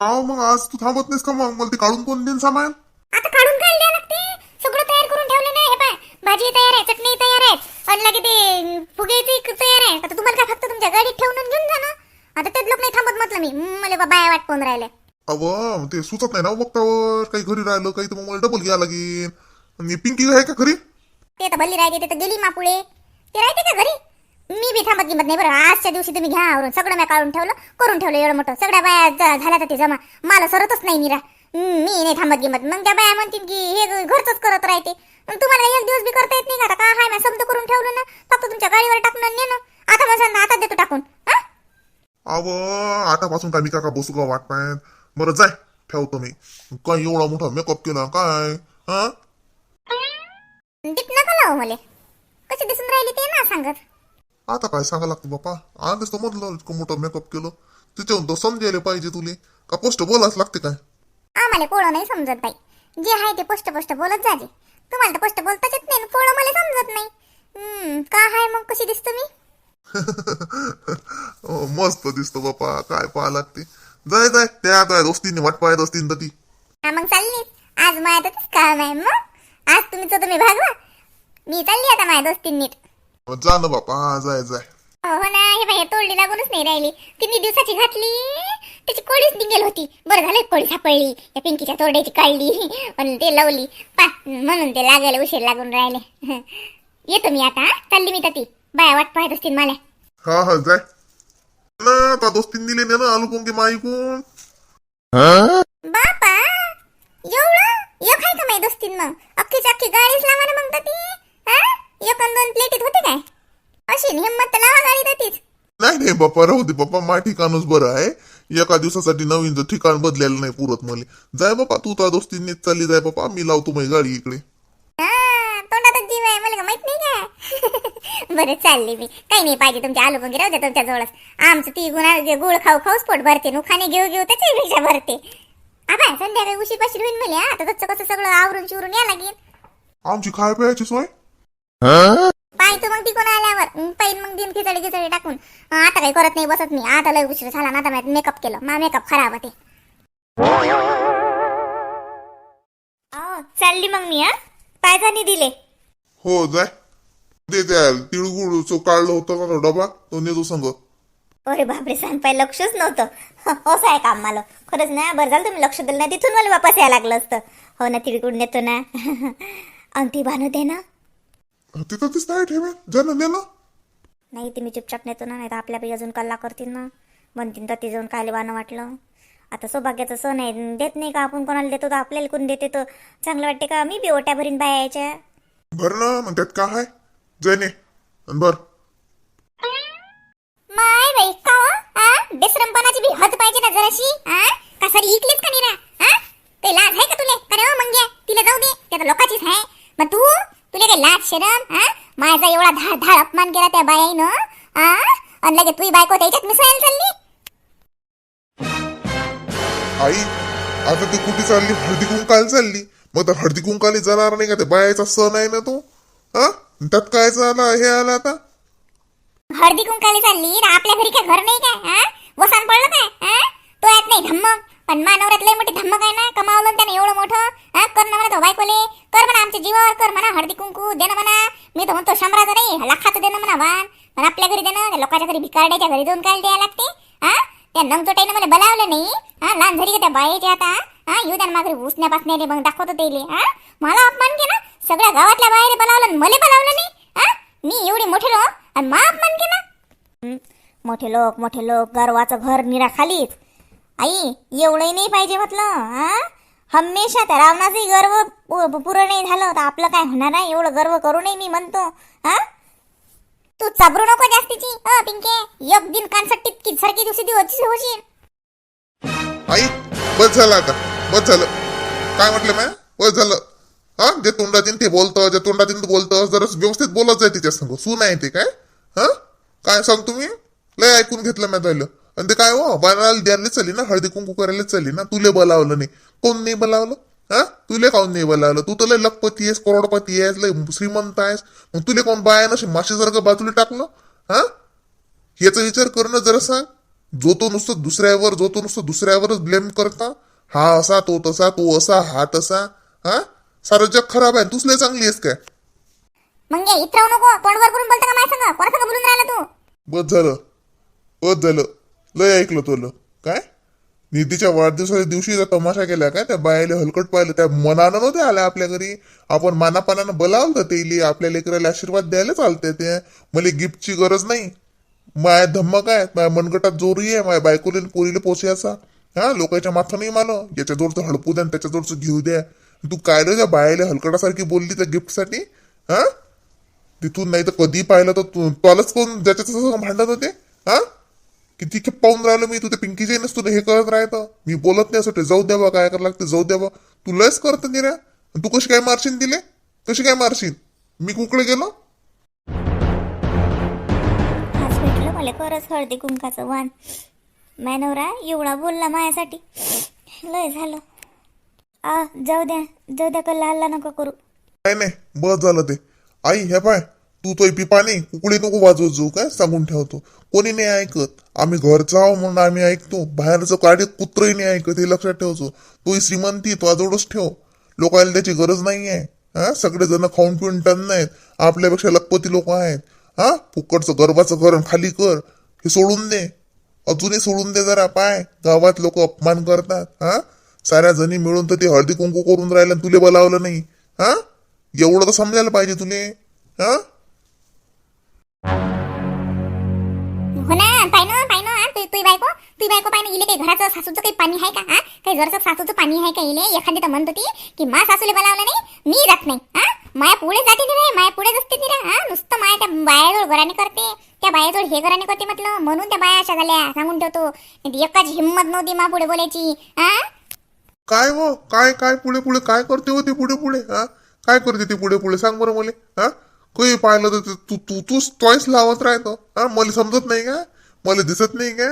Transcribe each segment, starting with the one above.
अहो मग आज तू थांबत नाहीस का मग? मला ते काढून कोण देईन सामान? आता काढून काय द्या लागते? सगळं तयार करून ठेवलं नाही. हे पाय भाजी तयार आहे चटणी तयार आहे आणि लगे ते फुग्याची तयार आहे. आता तुम्हाला काय फक्त तुमच्या गाडीत ठेवून आणि घेऊन जा ना. आता तेच लोक नाही थांबत म्हटलं मी. मला बाबा वाट पाहून राहिले. अव ते सुचत नाही ना हो बघतावर. काही घरी राहिलं काही तर मग मला डबल घ्या लागेल. आणि पिंकी आहे का घरी? ते तर भल्ली राहते ते तर गेली मापुळे. ते राहते का घरी? मी बी थांबत गिमत नाही बरं. आजच्या दिवशी तुम्ही घ्या आवरून. सगळं मी काढून ठेवलं करून ठेवलं एवढं मोठं. सगळ्या बाया झाल्या तर ते जमा. मला सरतच नाही मीरा हम्म, मी नाही थांबत गिमत मग त्या बाया म्हणतील की हे घरचंच करत राहते. मग तुम्हाला एक दिवस बी करता येत नाही का? आता काय हाय मी समज करून ठेवलं ना फक्त तुमच्या गाडीवर टाकून आणि नेणं आता मग आता देतो टाकून. हा? अव आतापासून काय मी काका बसू का वाट पाहत? बरं जाय ठेवतो मी. काय एवढा मोठा मेकअप केला काय? हा? नका लावू मला. कशी दिसून राहिली ते ना सांगत. आता काय सांगा लागतं बापा आधीच तर मधलं इतकं मोठं मेकअप केलं. त्याच्याहून तर समजायला पाहिजे तुले. का पोस्ट बोलाच लागते काय? आम्हाला पोळं नाही समजत बाई. जे आहे ते पोस्ट पोस्ट बोलत जाते तुम्हाला तर पोस्ट बोलताच येत नाही पोळं मला समजत नाही. हम्म, का आहे मग? कशी दिसतो मी? अहो, मस्त दिसतो बापा काय पाहा लागते? जाय जाय. त्या काय दोस्तीने वाट पाहत असतील तर ती. हा मग चालली. आज माझ्या तर काम आहे मग? आज तुम्ही तर तुम्ही भागवा. मी चालली आता माझ्या दोस्तीन नीट जा ना बापा जाय जाय. हो ना हे बाई तोडली लागूनच नाही राहिली. किती दिवसाची घातली. त्याची कोळीच निघेल होती. बरं झालं कोळी सापडली. या पिंकीच्या तोड्याची काढली. म्हणून ते लावली. पा म्हणून ते लागायला उशीर लागून राहिले. येतो मी आता हा? चालली मी तर ती बाया वाट पाहत असतील मला. हा हा जाय. ना आता दोस्तीन दिले ने ना आलू पोंगे माईकून बापा एवढं? एक आहे का माझी दोस्तीन मग? अख्खीची अख्खी गाडीच लावा ना मग ती हा एक अन दोन प्लेटीत होते काय? अशी हिंमत लावा गाडी तीच नाही नाही बाप्पा राहू दे बाप्पा मा ठिकाणच बरं आहे. एका दिवसासाठी नवीन जर ठिकाण बदलायला नाही पुरत मला. जाय बापा तू त्या दोस्तींनीच चालली जाय बापा मी लावतो माझी गाडी इकडे. हा, तोंडातच जीव आहे मला का माहीत नाही का? बरं चालली मी. काही नाही पाहिजे तुमच्या आलू वगैरे राहू द्या तुमच्या जवळच. आमचं ती गुणा गुळ खाऊ खाऊच पोट भरते नुखाने घेऊ घेऊ त्याची पेक्षा भरते. आबा संध्याकाळी उशी पाशी होईल मला आता तसं कसं सगळं आवरून चिवरून या लागेल. आमची खाय प्यायची सोय? पाहतो मग ती कोण आल्यावर पाहिजे मग दिन खिचडी खिचडी टाकून. आता काही करत नाही बसत मी आता लय उशीर झाला ना आता मेकअप केलं. मा मेकअप खराब होते. चालली मग मी हा? पायजानी दिले. हो जाय. दे त्या तिळगुळ चो काढलं होतं का तो डबा तो नेतो संग. अरे बापरे सांगपाय लक्षच नव्हतं. असं आहे काम मला. खरंच ना बरं झालं तुम्ही लक्ष दिलं नाही तिथून मला वापस यायला लागलं असतं. हो ना तिळगुळ नेतो ना. अंगठी बांधू दे ना. तिथं तीच नाही ठेवे जा ना दे ना नाही ते मी चुपचाप नेतो ना नाही तर आपल्या बाई अजून कल्ला करतील ना. म्हणतील तर ते जाऊन काय बाणं वाटलं. आता सौभाग्याचं सण आहे देत नाही का? आपण कोणाला देतो तर आपल्याला कोण देते तर? चांगलं वाटते का? मी बी ओट्या भरीन बाया यायच्या भर ना मग त्यात काय आहे? जय ने. अन बर. माय बाई का आ? बेसरमपणाची बी हद पाहिजे ना जराशी आ? का सारी इकलीच का निरा? आ? ते लाज आहे का तुले? का रे हो मंग्या तिला जाऊ दे. ते तर लोकाचीच आहे. मग तू? तुले काय लाज शरम आ माझा एवढा धाड धाड अपमान केला त्या बायाईनं आ आणि लगे तुझी बायको त्याच्यात मिसळायला चालली? आई आता ती कुठे चालली? हळदी कुंकाला चालली. मग तर हळदी कुंकाला जाणार नाही का? ते बायाचा सण आहे ना तो? हा? त्यात काय झाला? हे आला आता? हळदी कुंकाली चालली? आपल्या घरी काय घर नाही काय? हा? वसान पडलं काय? हा? तो यात नाही धम्मक पण मानवरात लय मोठी धम्मक आहे ना? कमावलं त्याने एवढं मोठं? हा? कर ना म्हणा तो बायकोले. कर म्हणा आमच्या जीवावर कर म्हणा. हळदी कुंकू दे ना म्हणा. मी तर म्हणतो शंभराचं नाही लाखाचं दे ना म्हणा वान पण आपल्या घरी देणं त्या लोकांच्या घरी भिकारड्याच्या घरी जाऊन काय द्यायला लागते? हा? त्या नंगचोटाईनं मला बोलावलं नाही. हा? लहान झाली का त्या बाईच्या आता? हा? येऊ द्या ना मागरी उसण्या पासण्याले मग दाखवतो त्याले. हा? मला अपमान केला? सगळ्या गावातल्या बाहेर बोलावलं मला बोलावलं नाही? हा? मी एवढी मोठी लोक? आणि मा अपमान केला? हं, मोठे लोक मोठे लोक गर्वाचं घर निरा खालीच आई एवढंही नाही पाहिजे म्हटलं आ? हमेशा त्या रावणाचंही गर्व पुरं नाही झालं तर आपलं काय होणार आहे? एवढं गर्व करू नये मी म्हणतो हा तू चबरू नको जास्तीची अ पिंके. एक दिन कानसट्टीत की सरकी दिवशी दिवस होशील. आई बस झालं आता. बस झालं. काय म्हटलं मॅ बस झालं. हा जे तोंडातीन ते बोलतं जे तोंडातीन ते बोलतं जरा व्यवस्थित बोलत जाय तिच्या संग सून आहे ते काय? हा? काय सांग तुम्ही? लय ऐकून घेतलं मॅ झालं आणि ते काय हो बनायला द्यायला चालली ना हळदी कुंकू करायला चालली ना तुले बोलावलं नाही. कोण नाही बोलावलं? हा? तुले काऊन नाही बोलावलं? तू तर लय लखपती आहेस करोडपती आहेस लय श्रीमंत आहेस. मग तुले कोण बाया नसे माशीसारखं बाजूला टाकलं? हा? याचा विचार करणं जरा सांग. जो तो नुसतं दुसऱ्यावर जो तो नुसतं दुसऱ्यावरच ब्लेम करता हा असा तो तसा तो असा हा तसा हा? सारं जग खराब आहे तूच लय चांगली आहेस काय? मग ये इथं राहू नको तोंडवर करून बोलतो का माझ्या संग? कोणा संग बोलून राहिला तू? बस झालं. बस झालं. लय ऐकलं तुला काय? निधीच्या वाढदिवसाच्या दिवशी जर तमाशा केला काय? त्या बायाला हलकट पाहिलं त्या मनानं नव्हते आल्या आपल्या घरी. आपण मानापानानं बोलावलं तर ते आपल्या लेकराला आशीर्वाद द्यायला चालते ते. मला गिफ्टची गरज नाही. माया धम्मक आहे माझ्या मनगटात जोरी आहे माझ्या बायकोला आणि पोरीला पोचायचा हा लोकांच्या माथं नाही मला. याच्या जोरचं हडपू द्या त्याच्या जोरचं घेऊ द्या. तू काय रे त्या बायाला हलकटासारखी बोलली त्या गिफ्टसाठी? हा? तिथून नाही तर कधी पाहिलं तर तू तोलाच कोण? ज्याच्या तसं भांडत होते? हा? किती खेप पाहून राहिलो मी? तू ते पिंकीचे नसतो हे करत राहतं मी बोलत नाही असं. जाऊ द्यावा काय करायला लागते जाऊ द्यावा. तू लयच करत निऱ्या तू कशी काय मारशील दिले कशी काय मारशील? मी कुकडे गेलो? आज भेटलं मला खरंच हळदी कुंकाचं वाण मॅनवरा एवढा बोलला माझ्यासाठी. लय झालं. आ जाऊ द्या. जाऊ द्या कल्ला हल्ला नका करू. काय नाही बस झालं ते. आई हे पाय. तू तो पिपाने कुकडी नको वाजवत जाऊ काय सांगून ठेवतो? कोणी नाही ऐकत. आम्ही घरचा आहो म्हणून आम्ही ऐकतो. बाहेरचं काढे कुत्रही नाही ऐकत हे लक्षात ठेवतो. तोही श्रीमंती तो आजवडच ठेव. लोकांना त्याची गरज नाही आहे हा? सगळेजण खाऊन पिऊन टन आहेत आपल्यापेक्षा लखपती लोक आहेत. हा? फुकटचं गरबाचं करण खाली कर. हे सोडून दे. अजूनही सोडून दे जरा पाय. गावात लोक अपमान करतात. हा? साऱ्या जणी मिळून तर ते हळदी कुंकू करून राहिलं आणि तुले बोलावलं नाही. हा? एवढं तर समजायला पाहिजे तुले. हा? पाय ना पाय ना तू बायको? तुझी बायको पाय ना इले काही घराचं सासूचं काही पाणी आहे का हा? काही घरचं सासूचं पाणी आहे का इले? एखादी तर म्हणत होती की मा सासूले बोलावलं नाही मी जात नाही हा? माया पुढे जाते तिला रे माया पुढे असते ती रे हा? नुसतं माया त्या बायाजवळ घराने करते त्या बायाजवळ हे घराने करते म्हटलं म्हणून त्या बाया अशा झाल्या सांगून ठेवतो. नाही एकाची हिंमत नव्हती मा पुढे बोलायची हा? काय हो? काय काय पुढे पुढे काय करते हो ते पुढे पुढे हा? काय करते ते पुढे पुढे? सांग बरं मला हा? काही पाहिलं तर तू तू तूच चॉईस लावत राहतो हा? मला समजत नाही का? मला दिसत नाही का?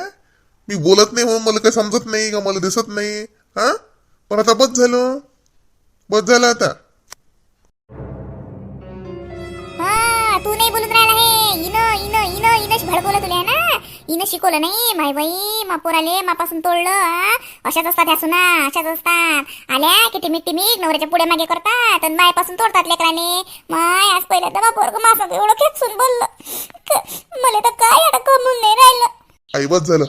मी बोलत नाही म्हणून मला काही समजत नाही का? मला दिसत नाही. हा? पण आता बस झालं. बस झालं आता. हा तू नाही बोलून राहिला हे. इनं इनं इनं इनच भडकवलं तुला ना. इनं शिकवलं नाही. माय बाई मापूर आले मापासून तोडलं हा? अशाच असतात ह्या सुना अशाच असतात. आल्या की टिमिक टिमिक नवऱ्याच्या पुढे मागे करतात आणि बायपासून तोडतात लेकराने. माय आज पहिल्यांदा तर मा एवढं खेचून बोललं क- मला तर काय आता कमून नाही राहिलं आई बस झालं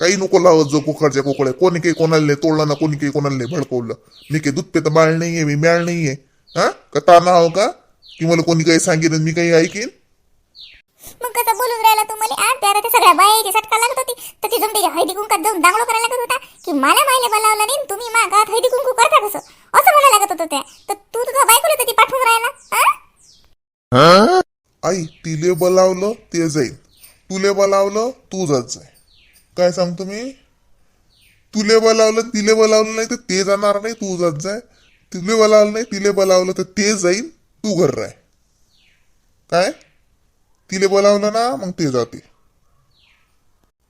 काही नको लावत जो कुकडच्या कुकड्या कोणी काही कोणाला तोडलं ना कोणी काही कोणाला भडकवलं मी काही दूध पेत बाळ नाहीये मी म्याळ नाहीये हा का ताना हो का की मला कोणी काही सांगेन मी काही ऐकेन मग कसं बोलून राहिला तू मला आ त्याला ते सगळ्या बायाची सटका लागत होती तर ती जमते हळदी कुंकात जाऊन दांगडो करायला लागत होता की मला मायले बोलावलं नाही तुम्ही मागात हळदी कुंकू करता कसं असं म्हणायला लागत होतं त्या तर तू तुझा बायकोला ती पाठवून राहिला आई तिले बोलावलं ते जाईल तुले बोलावलं तू जात जाय काय सांगतो मी? तुले बोलावलं तिले बोलावलं नाही तर ते जाणार नाही तू जात जाय तुले बोलावलं नाही तिले बोलावलं तर ते जाईल तू घर राय काय? तिले बोलावलं ना मग ते जाते.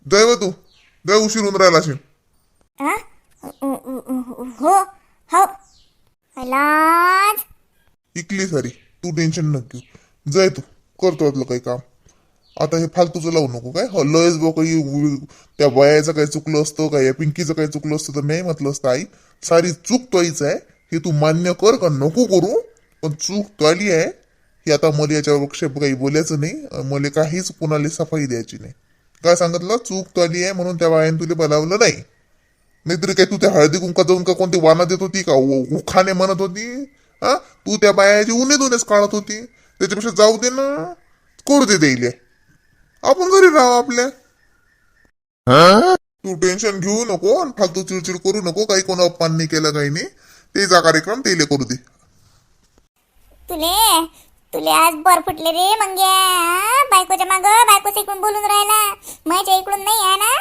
व तू. जाय उशीर होऊन राहिला असेल. हो हो. लाज इकली सारी. तू टेन्शन नको घेऊ. जाय तू. करतो आपलं काही काम. आता हे फालतूचं लावू नको काय? हो लयच बो काही त्या वयाचं काही चुकलं असतं का? या पिंकीचं काही चुकलं असतं तर नाही म्हटलं असतं आई सारी चूक तोईच आहे. हे तू मान्य कर का नको करू? पण चूक तोली आहे. हे आता मला याच्यावर वक्षेप काही बोलायचं नाही. मला काहीच कुणाला सफाई द्यायची नाही. काय सांगितलं? चूक तोली आहे म्हणून त्या बायाने तुला बोलावलं नाही. नाहीतरी काय तू त्या हळदी कुंका जाऊन का कोणती वाना देत होती का? उखाने म्हणत होती? हा? तू त्या बायाची उन्हे दोनेच काढत होती. त्याच्यापेक्षा जाऊ दे ना. करू दे देईल. आपण घरी राहू आपल्या. तू टेन्शन घेऊ नको आणि फालतू चिडचिड करू नको काही कोण अपमान नाही केलं काही नाही. तेचा कार्यक्रम तेले करू दे. तुले तुले आज बर फुटले रे मंग्या. बायकोच्या माग बायकोच्या इकडून बोलून राहिला. माझ्या इकडून नाही आहे ना?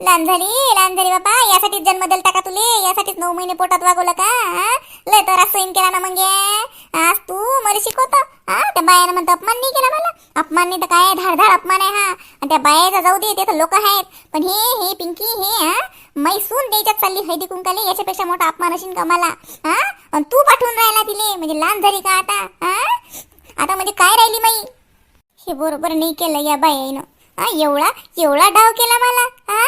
लहान झाली लहान झाली बाबा यासाठीच जन्म दिलता का तुले? यासाठीच नऊ महिने पोटात वागवलं का? लय तर सैन केला ना मग. आज तू मला शिकवतो. हा त्या बायानं म्हणतो अपमान नाही केला मला. अपमान नाही तर काय? धाड धाड अपमान आहे हा. आणि त्या बायाचा जाऊ दे ते तर लोक आहेत. पण हे हे पिंकी हे हा? मैसून द्यायच्यात चालली हळदी कुंकाले याच्यापेक्षा मोठा अपमान असेल का मला? हा? आणि तू पाठवून राहिला तिले म्हणजे लहान झाली का आता? हा? आता म्हणजे काय राहिली माई हे बरोबर नाही केलं या बाईनं. हा एवढा एवढा डाव केला मला हा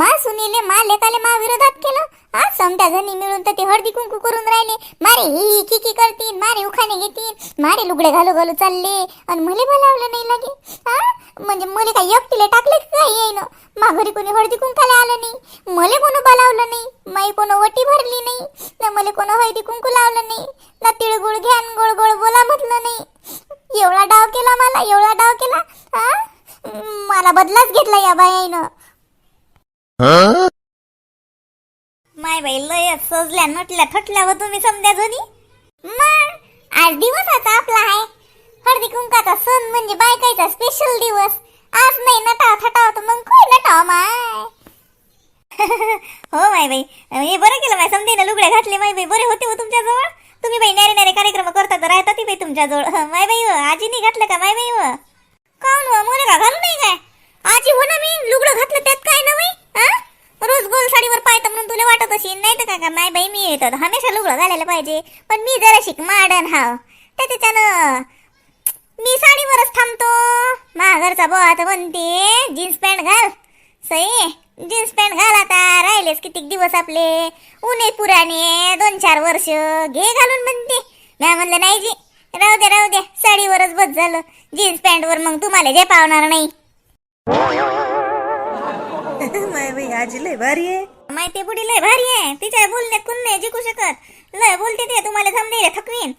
मा सुनीले मा लेकाले मा विरोधात केलं. हा समजा जणी मिळून तर ते हळदी कुंकू करून राहिले. मारे ही की की करतील मारे उखाणे घेतील मारे लुगडे घालू घालू चालले. आणि मले बोलावलं नाही लागे. हा म्हणजे मले काय एकटीले टाकले काय येईन मा घरी कोणी हळदी कुंकाला आलं नाही. मले कोणी बोलावलं नाही. माई कोण वटी भरली नाही. ना मले कोण हळदी कुंकू लावलं नाही. ना तिळगुळ घ्यान गोळ गोळ बोला म्हटलं नाही. एवढा डाव केला मला एवढा डाव केला हा मला बदलाच घेतला या बाईनं. माय बाई लय सजल्या नटल्या थटल्या व तुम्ही समजा जुनी मग आज दिवसाचा आपला आहे. हळदी कुंकाचा सण म्हणजे बायकाचा स्पेशल दिवस. आज नाही नटाव थटाव तर मग काय नटाव माय? हो माय बाई हे बरं केलं माय समजे ना लुगड्या घातले माय बाई. बरे होते हो तुमच्या जवळ तुम्ही बाई नारे नारे कार्यक्रम करता तर राहता ती बाई तुमच्या जवळ माय बाई हो आजीनी घातलं का माय बाई व काऊन हो? मोरे का घालू नाही काय? आजी हो ना मी लुगडं घातलं त्यात काय ना बाई हा रोज गोल साडीवर पाहतं म्हणून तुला वाटत असेल नाही तर काय का माय बाई मी येतो. हमेशा लुगडं घालायला पाहिजे. पण मी जरा शिक माडन हाव त्याच्यानं मी साडीवरच थांबतो. माघरचा बोहात बुवा म्हणते जीन्स पॅन्ट घाल. सई जीन्स पॅन्ट घाल आता. राहिलेच कितीक दिवस आपले. उन्हे पुराणे दोन चार वर्ष. घे घालून म्हणते मी म्हणलं नाही जी. राहू दे राहू दे. साडीवरच बस झालं. जीन्स पॅन्टवर मग तुम्हाला जे पावणार नाही. माय बाई आजी लय भारी आहे. माहिती बुडी लय भारी आहे. तिच्या बोलण्यात कोण नाही जिंकू शकत. लय बोलते ते तुम्हाला समजेल थकवीन.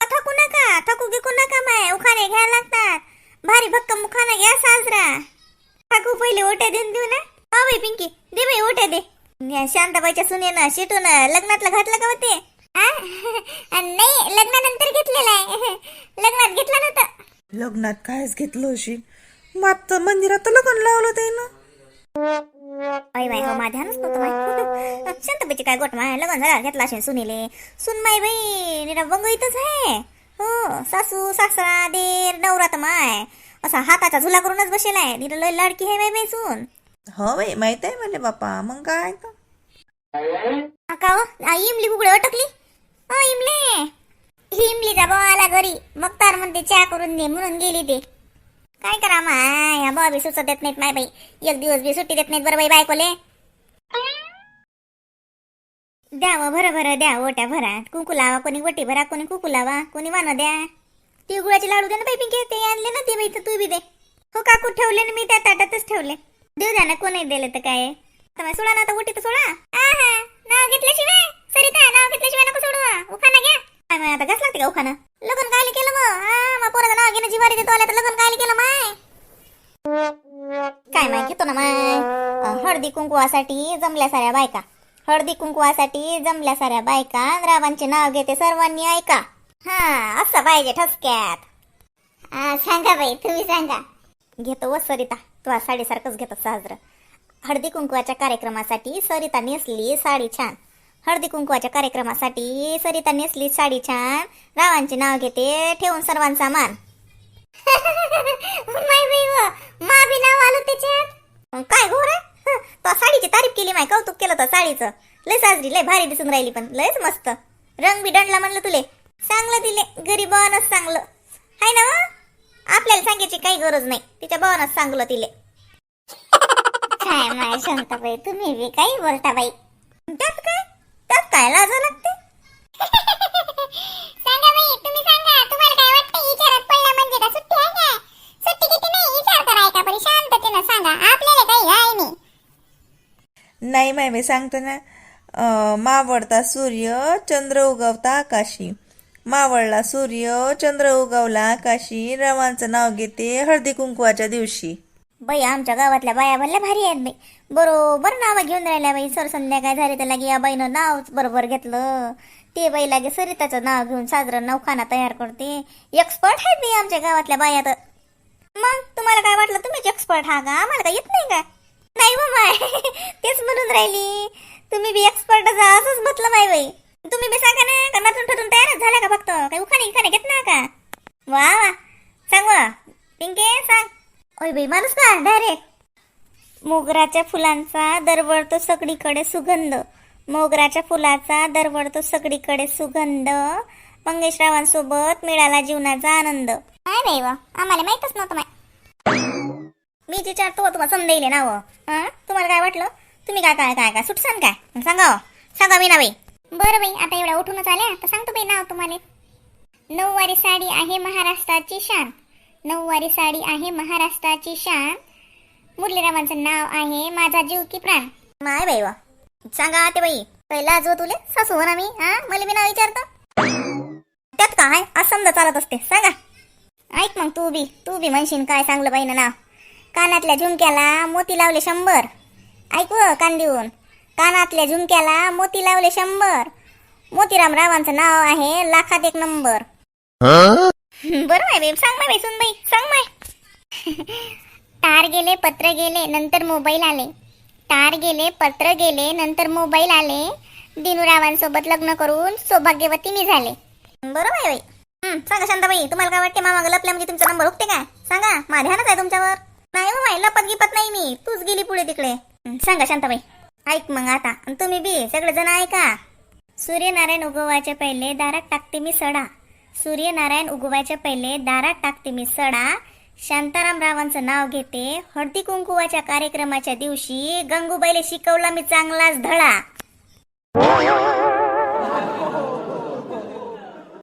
अ, थकू नका थकू गिकू नका माय. उखाणे घ्यायला लागतात. भारी भक्कम उखाणा घ्या साजरा. टाकू पहिले ओट्या देऊन देऊ ना. हो बाई पिंकी दे बाई ओट्या दे. या शांताबाईच्या सुनेनं शिटून लग्नातलं घातलं का होते? नाही लग्नानंतर घेतलेलं आहे. लग्नात घेतला नव्हता. लग्नात कायच घेतलं असेल मात मंदिरात लग्न लावलं त्यानं. आई बाई हो माय काय गोट माय लग्न झाला घेतला असेल सुनीले. सुन माय बाई निरा बंगईतच आहे. हो सासू सासरा देर नवरा तर माय. असा हाताचा झुला करूनच बसेल आहे. निरा लय लाडकी आहे माय बाई सून हो बाई माहीत आहे मला बापा. मग काय तर? का हो? आ, इमली कुकडे अटकली? अ इमले. इमलीचा भाऊ आला घरी. मग तार म्हणते चहा करून दे म्हणून गेली ते. काय करा माय ह्या भाऊ बी सुचत देत नाहीत माय बाई. एक दिवस बी सुट्टी देत नाहीत बरं बाई बायकोले. द्याव व भर भर द्या ओट्या भरा. कुंकू लावा कोणी वटी भरा कोणी कुकू लावा कोणी वानं द्या. तिळगुळाचे लाडू दे ना बाई पिंकी. ते आणले ना ते बाई तर तू बी दे. हो काकू ठेवले ना मी त्या ताटातच ठेवले. देऊ द्या ना कोणी दिले तर काय. सोडा ना आता उठी तर सोडा आहा नाव घेतल्याशिवाय सरिता नाव घेतल्याशिवाय नको सोडू उखाना घ्या काय माय का उखाना? लग्न काय केलं मग? पोराचं नाव घेणं जिवारी देतो आल्या तर लग्न काय केलं माय? काय माय घेतो ना माय? हळदी कुंकुवासाठी जमल्या साऱ्या बायका. हळदी कुंकुवासाठी जमल्या साऱ्या बायका. रावांचे नाव घेते सर्वांनी ऐका. हा असं पाहिजे ठसक्यात. सांगा बाई तुम्ही सांगा. घेतो व सरिता. तू साडीसारखंच घेतो साजरं हळदी कुंकवाच्या कार्यक्रमासाठी सरिता नेसली साडी छान. हळदी कुंकवाच्या कार्यक्रमासाठी सरिता नेसली साडी छान. रावांचे नाव घेते ठेवून सर्वांचा मान. काय घोर तो साडीची तारीफ केली माय कौतुक केलं तर साडीचं. लय साजरी लय भारी दिसून राहिली पण लयच मस्त. रंग बी डणला म्हणलं तुले. चांगलं दिले गरीबानच चांगलं. हाय ना? आपल्याला सांगायची काही गरज नाही. तिच्या भावानच चांगलं तिले काय माय शांताबाई तुम्ही बी काही बोलता बाई. त्यात काय? काय लाज लागते? सांगा बाई तुम्ही सांगा तुम्हाला काय वाटतं विचारात पडला म्हणजे का सुट्टी आहे का सुट्टी किती नाही विचार करा का? बरी शांततेनं सांगा. आपल्याला काही आहे नाही. नाही माय बाई सांगतो ना अं, मावळता सूर्य चंद्र उगवता आकाशी. मावळला सूर्य चंद्र उगवला आकाशी. रवांचं नाव घेते हळदी कुंकवाच्या दिवशी. बाई आमच्या गावातल्या बाया भरल्या भारी आहेत बाई. बरोबर नाव घेऊन राहिल्या बाई. सर संध्याकाळ झाली तर लागे या बाईनं नाव बरोबर घेतलं. ते बाई लागे सरिताचं नाव घेऊन साजरं नवखाना तयार करते. एक्सपर्ट आहेत बाई आमच्या गावातल्या बाया तर. मग तुम्हाला काय वाटलं? तुम्हीच एक्सपर्ट हा का? आम्हाला काय येत नाही का? नाही हो माय तेच म्हणून राहिली. तुम्ही बी एक्सपर्ट जा असंच म्हटलं माय बाई. तुम्ही बी सांगा ना का नटून ठरून तयारच झाल्या का फक्त? काही उखाणे उखाणे घेत ना का? वा वा. सांग वा. पिंके सांग. ओय बाई माणूस का डायरेक्ट. मोगराच्या फुलांचा दरवळतो सगळीकडे सुगंध. मोगराच्या फुलाचा दरवळतो सगळीकडे सुगंध. मंगेशरावांसोबत मिळाला जीवनाचा आनंद. काय बाई वा आम्हाला माहितच नव्हतं माय. मी विचारतो तुम्हाला समजाईल ना तुम्हाला काय वाटलं? तुम्ही काय काय काय काय सुटसान काय? सांगा हो. सांगा मी नावे बरं बाई आता एवढ्या उठूनच आल्या. तर सांगतो बाई नाव तुम्हाला. नऊवारी साडी आहे महाराष्ट्राची शान. नऊवारी साडी आहे महाराष्ट्राची शान. मुरलीरामांचं नाव आहे माझा जीव की प्राण. माय बाई वा. सांगा ते बाई पहिला जो तुले सासू हो ना मी हा? मला बी नाव विचारतो. त्यात काय असं समजा चालत असते. सांगा. ऐक मग तू बी तू बी म्हणशील काय चांगलं बाई ना नाव. कानातल्या झुमक्याला मोती लावले शंभर. ऐक व कान देऊन. कानातल्या झुमक्याला मोती लावले शंभर. मोतीराम रावांचं नाव आहे लाखात एक नंबर. बरं माय बाई सांग माय बाई बाई सांग माय. तार गेले पत्र गेले नंतर मोबाईल आले. तार गेले पत्र गेले नंतर मोबाईल आले. दिनूरावांसोबत लग्न करून सौभाग्यवती मी झाले बरोबर बाई. बाई सांगा शांताबाई तुम्हाला काय वाटते मामा लपल्या म्हणजे तुमचा नंबर उठते काय सांगा माझ्या आहे तुमच्यावर. नाही हो माई लपत गिपत नाही मी. तूच गेली पुढे तिकडे. सांगा शांताबाई. ऐक मग आता. तुम्ही बी सगळे जण ऐका. सूर्यनारायण उगवायच्या पहिले दारात टाकते मी सडा. सूर्यनारायण उगवायच्या पहिले दारात टाकते मी सडा. शांताराम रावांचं नाव घेते. हळदी कुंकुवाच्या कार्यक्रमाच्या दिवशी गंगूबाईला शिकवला मी चांगलाच धडा.